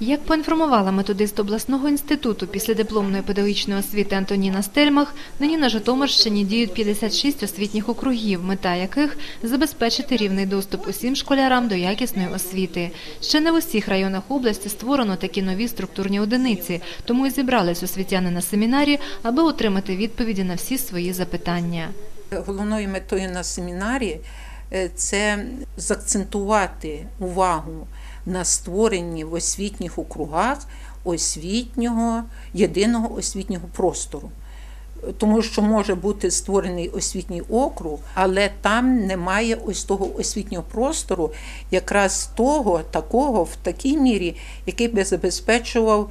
Як поінформувала методист обласного інституту після дипломної педагогічної освіти Антоніна Стельмах, нині на Житомирщині діють 56 освітніх округів, мета яких забезпечити рівний доступ усім школярам до якісної освіти. Ще не в усіх районах області створено такі нові структурні одиниці, тому і зібрались освітяни на семінарі, аби отримати відповіді на всі свої запитання. Головною метою на семінарі е, це закцентувати увагу на створенні в освітніх округах освітнього, єдиного освітнього простору. Тому що може бути створений освітній округ, але там немає ось того освітнього простору, якраз того, такого, в такій мірі, який би забезпечував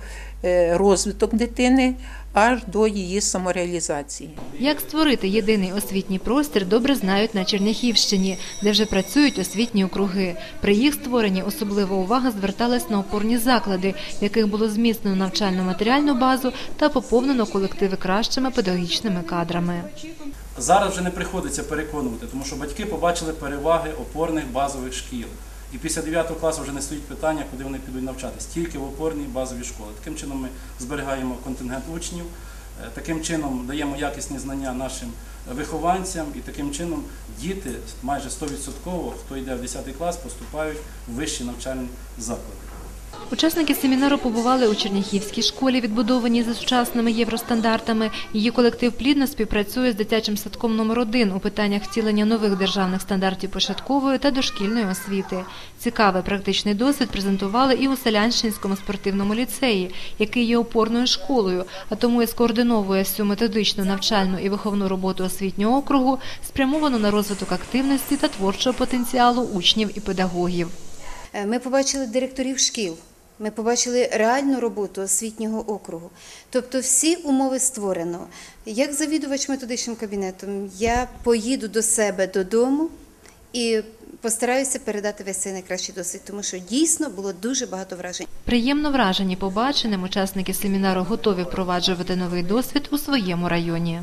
розвиток дитини аж до її самореалізації. Як створити єдиний освітній простір, добре знають на Черняхівщині, де вже працюють освітні округи. При їх створенні особлива увага зверталась на опорні заклади, в яких було зміцнено навчально-матеріальну базу та поповнено колективи кращими педагогічними кадрами. Зараз вже не приходиться переконувати, тому що батьки побачили переваги опорних базових шкіл. І після 9 класу вже не стоїть питання, куди вони підуть навчатись, тільки в опорній базові школи. Таким чином ми зберігаємо контингент учнів, е, таким чином даємо якісні знання нашим вихованцям, і таким чином діти майже 100%, хто йде в 10 клас, поступають в вищі навчальні заклади. Учасники семінару побували у Черняхівській школі, відбудованій за сучасними євростандартами. Її колектив плідно співпрацює з дитячим садком номер 1 у питаннях втілення нових державних стандартів початкової та дошкільної освіти. Цікавий практичний досвід презентували і у Селянщинському спортивному ліцеї, який є опорною школою, а тому і скоординовує всю методичну, навчальну і виховну роботу освітнього округу, спрямовану на розвиток активності та творчого потенціалу учнів і педагогів. Е, Ми побачили директорів шкіл. Ми побачили реальну роботу освітнього округу. Тобто всі умови створено. Як завідувач методичним кабінетом, я поїду до себе додому і постараюся передати весь цей найкращий досвід, тому що дійсно було дуже багато вражень. Приємно вражені побаченим учасники семінару готові впроваджувати новий досвід у своєму районі.